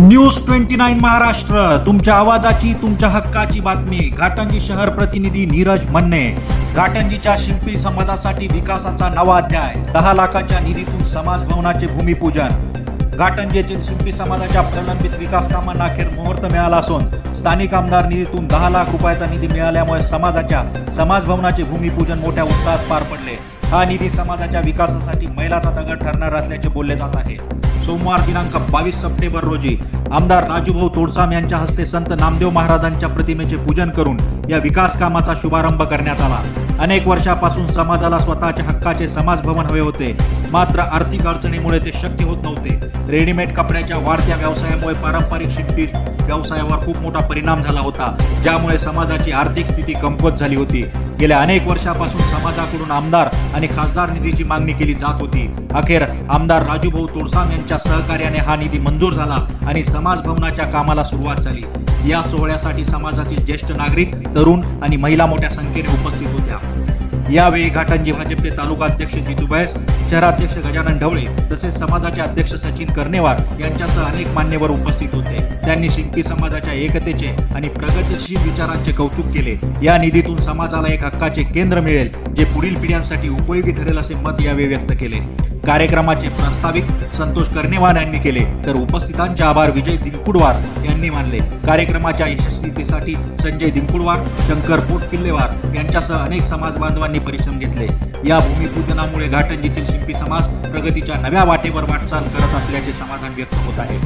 News twenty nine Maharashtra तुमच्या आवाजाची तुमच्या हक्काची बातमी. घाटंजी शहर प्रतिनिधी नीरज मन्ने. घाटंजीच्या शिंपी समाजासाठी विकासाचा नवा अध्याय. दहा लाखाच्या निधीतून समाज भवनाचे भूमिपूजन. घाटंजी येथील शिंपी समाजाच्या प्रलंबित विकास कामांना अखेर मुहूर्त मिळाला असून स्थानिक आमदार निधीतून दहा लाख रुपयाचा निधी मिळाल्यामुळे समाजाच्या समाज भवनाचे भूमिपूजन मोठ्या उत्साहात पार पडले. हा निधी समाजाच्या विकासासाठी मैलाचा दगड ठरणार असल्याचे बोलले जात आहे. सोमवार दिनांक बावीस सप्टेंबर रोजी आमदार राजूभाऊ तोडसाम यांच्या हस्ते संत नामदेव महाराजांच्या प्रतिमेचे पूजन करून या विकास कामाचा शुभारंभ करण्यात आला. अनेक वर्षापासून समाजाला स्वतःच्या हक्काचे समाज भवन हवे होते. मात्र आर्थिक अडचणीमुळे ते शक्य होत नव्हते. रेडीमेड कपड्याच्या वाढत्या व्यवसायामुळे पारंपरिक शिल्पी व्यवसायावर खूप मोठा परिणाम झाला होता ज्यामुळे समाजाची आर्थिक स्थिती कमकुवत झाली होती. गेल्या अनेक वर्षापासून समाजाकडून आमदार आणि खासदार निधीची मागणी केली जात होती. अखेर आमदार राजूभाऊ तोडसाम यांच्या सहकार्याने हा निधी मंजूर झाला आणि समाज भवनाच्या कामाला सुरुवात झाली. या सोहळ्यासाठी समाजातील ज्येष्ठ नागरिक तरुण आणि महिला मोठ्या संख्येने उपस्थित होते. यावेळी घाटांजी भाजपचे तालुका अध्यक्ष जितू बैस शहराध्यक्ष गजानन ढवळे तसेच समाजाचे अध्यक्ष सचिन कर्णेवार यांच्यासह अनेक मान्यवर उपस्थित होते. त्यांनी शिंपी समाजाच्या एकतेचे आणि प्रगतीशील विचारांचे कौतुक केले. या निधीतून समाजाला एक हक्काचे केंद्र मिळेल जे पुढील पिढ्यांसाठी उपयोगी ठरेल असे मत यावेळी व्यक्त केले. कार्यक्रमाचे प्रस्तावित संतोष कर्णेवान यांनी केले. तर उपस्थितांचे आभार विजय दिंकुडवार यांनी मानले. कार्यक्रमाच्या यशस्वीतेसाठी संजय दिंकुडवार शंकर पोटकिल्लेवार यांच्यासह अनेक समाज बांधवांनी परिश्रम घेतले. या भूमिपूजनामुळे घाटंजीतील शिंपी समाज प्रगतीच्या नव्या वाटेवर वाटचाल करत असल्याचे समाधान व्यक्त होत आहे.